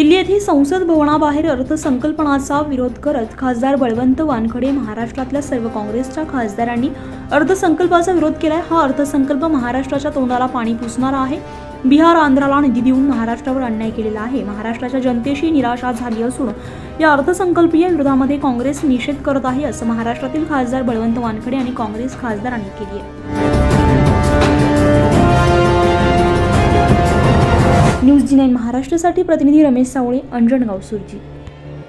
दिल्ली येथील संसद भवनाबाहेर अर्थसंकल्पनाचा विरोध करत खासदार बळवंत वानखडे महाराष्ट्रातल्या सर्व काँग्रेसच्या खासदारांनी अर्थसंकल्पाचा विरोध केलाय. हा अर्थसंकल्प महाराष्ट्राच्या तोंडाला पाणी पुसणारा आहे. बिहार आंध्राला निधी देऊन महाराष्ट्रावर अन्याय केलेला आहे. महाराष्ट्राच्या जनतेशी निराशा झाली असून या अर्थसंकल्पीय विरोधामध्ये काँग्रेस निषेध करत आहे असं महाराष्ट्रातील खासदार बळवंत वानखडे आणि काँग्रेस खासदारांनी केली आहे. न्यूज जी नाईन महाराष्ट्रासाठी प्रतिनिधी रमेश सावळे अंजणगाव सुरजी.